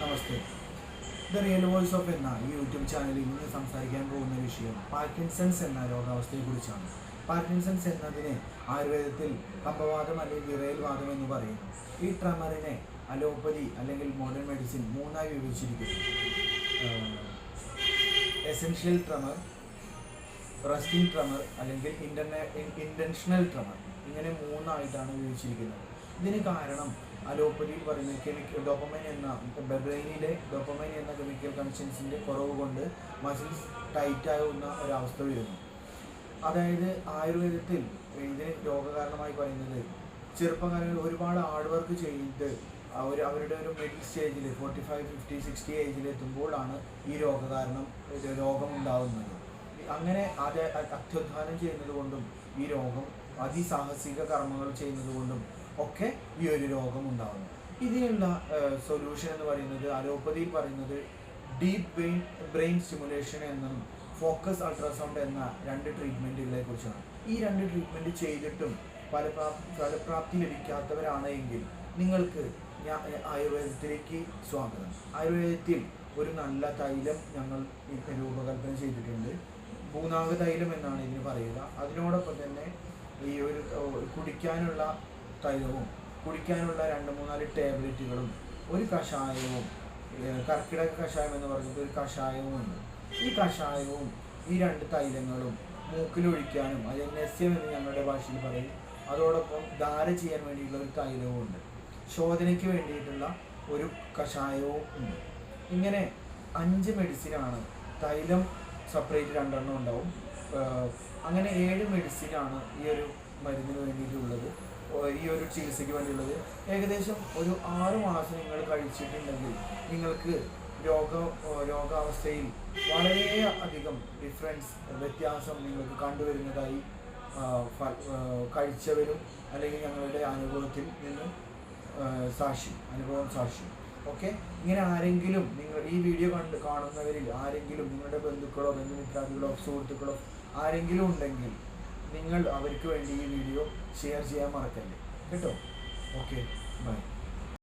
Namaste. The real voice of എന്ന YouTube ചാനലിൽ ഇന്ന് സംസാരിക്കാൻ പോകുന്ന വിഷയം പാർക്കിൻസൺസ് എന്ന രോഗാവസ്ഥയെക്കുറിച്ചാണ്. പാർക്കിൻസൺസ് എന്നതിനെ ആയുർവേദത്തിൽ കമ്പവാദം അല്ലെങ്കിൽ വിറയൽ വാദം എന്ന് പറയുന്നു. ഈ ട്രമറിനെ അലോപ്പതി അല്ലെങ്കിൽ മോഡേൺ മെഡിസിൻ മൂന്നായി വിഭജിച്ചിരിക്കുന്നു. എസെൻഷ്യൽ ട്രമർ റസ്റ്റിംഗ് ട്രമർ അല്ലെങ്കിൽ ഇന്റർനെ ഇന്റൻഷണൽ ട്രമർ ഇങ്ങനെ മൂന്നായിട്ടാണ് വിഭജിച്ചിരിക്കുന്നത്. ഇതിന് കാരണം അലോപ്പതിയിൽ പറയുന്ന കെമിക്കൽ ഡോപ്പമൈൻ എന്ന ബ്രെയിനിലെ ഡോപ്പമൈൻ എന്ന കെമിക്കൽ കൺഷ്യൻസിന്റെ കുറവ് കൊണ്ട് മസിൽസ് ടൈറ്റ് ആവുന്ന ഒരവസ്ഥ വരുന്നു. അതായത് ആയുർവേദത്തിൽ ഇതിന് രോഗകാരണമായി പറയുന്നത് ചെറുപ്പകാലങ്ങളിൽ ഒരുപാട് ഹാർഡ് വർക്ക് ചെയ്ത് അവർ അവരുടെ ഒരു മിഡിൽ സ്റ്റേജിൽ ഫോർട്ടി ഫൈവ് ഫിഫ്റ്റി സിക്സ്റ്റി ഏജിൽ എത്തുമ്പോഴാണ് ഈ രോഗകാരണം രോഗം ഉണ്ടാകുന്നത് അങ്ങനെ അത് അത്യുദ്ധാനം ചെയ്യുന്നത് കൊണ്ടും ഈ രോഗം അതിസാഹസിക കർമ്മങ്ങൾ ചെയ്യുന്നത് കൊണ്ടും ഒക്കെ ഈ ഒരു രോഗം ഉണ്ടാകുന്നു ഇതിനുള്ള സൊല്യൂഷൻ എന്ന് പറയുന്നത് അലോപ്പതി പറയുന്നത് ഡീപ്പ് ബ്രെയിൻ ബ്രെയിൻ സ്റ്റിമുലേഷൻ എന്നും ഫോക്കസ് അൾട്രാസൗണ്ട് എന്ന രണ്ട് ട്രീറ്റ്മെന്റുകളെ കുറിച്ചാണ്. ഈ രണ്ട് ട്രീറ്റ്മെന്റ് ചെയ്തിട്ടും ഫലപ്രാപ്തി ഫലപ്രാപ്തി ലഭിക്കാത്തവരാണ് എങ്കിൽ നിങ്ങൾക്ക് ഞാൻ ആയുർവേദത്തിലേക്ക് സ്വാഗതം. ആയുർവേദത്തിൽ ഒരു നല്ല തൈലം ഞങ്ങൾ രൂപകൽപ്പന ചെയ്തിട്ടുണ്ട്. ഭൂനാഗ തൈലം എന്നാണ് ഇതിന് പറയുക. അതിനോടൊപ്പം തന്നെ ഈ ഒരു കുടിക്കാനുള്ള തൈലവും കുടിക്കാനുള്ള രണ്ട് മൂന്നാൽ ടാബ്ലറ്റുകളും ഒരു കഷായവും കർക്കിടക കഷായം എന്ന് പറഞ്ഞിട്ട് ഒരു കഷായവും ഉണ്ട് ഈ കഷായവും ഈ രണ്ട് തൈലങ്ങളും മൂക്കിലൊഴിക്കാനും അത് നെസ്യം എന്ന് ഞങ്ങളുടെ ഭാഷയിൽ പറയും. അതോടൊപ്പം ധാര ചെയ്യാൻ വേണ്ടിയിട്ടുള്ള ഒരു തൈലവും ഉണ്ട് ശോധനയ്ക്ക് വേണ്ടിയിട്ടുള്ള ഒരു കഷായവും ഉണ്ട്. ഇങ്ങനെ അഞ്ച് മെഡിസിനാണ് തൈലം സെപ്പറേറ്റ് രണ്ടെണ്ണം ഉണ്ടാവും. അങ്ങനെ ഏഴ് മെഡിസിനാണ് ഈ ഒരു മരുന്നിന് വേണ്ടിയിട്ടുള്ളത്. ഈ ഒരു ചികിത്സയ്ക്ക് വേണ്ടിയുള്ളത്. ഏകദേശം ഒരു ആറ് മാസം നിങ്ങൾ കഴിച്ചിട്ടുണ്ടെങ്കിൽ നിങ്ങൾക്ക് രോഗ രോഗാവസ്ഥയിൽ വളരെ അധികം ഡിഫറൻസ് വ്യത്യാസം നിങ്ങൾക്ക് കണ്ടുവരുന്നതായി കഴിച്ചവരും അല്ലെങ്കിൽ ഞങ്ങളുടെ അനുഭവത്തിൽ നിന്ന് സാക്ഷി അനുഭവം സാക്ഷി ഓക്കെ? ഇങ്ങനെ ആരെങ്കിലും നിങ്ങൾ ഈ വീഡിയോ കണ്ട് കാണുന്നവരിൽ ആരെങ്കിലും നിങ്ങളുടെ ബന്ധുക്കളോ ബന്ധുമിത്രാദികളോ സുഹൃത്തുക്കളോ ആരെങ്കിലും ഉണ്ടെങ്കിൽ നിങ്ങൾ അവർക്ക് വേണ്ടി ഈ വീഡിയോ ഷെയർ ചെയ്യാൻ മറക്കല്ലേ. കേട്ടോ? Okay bye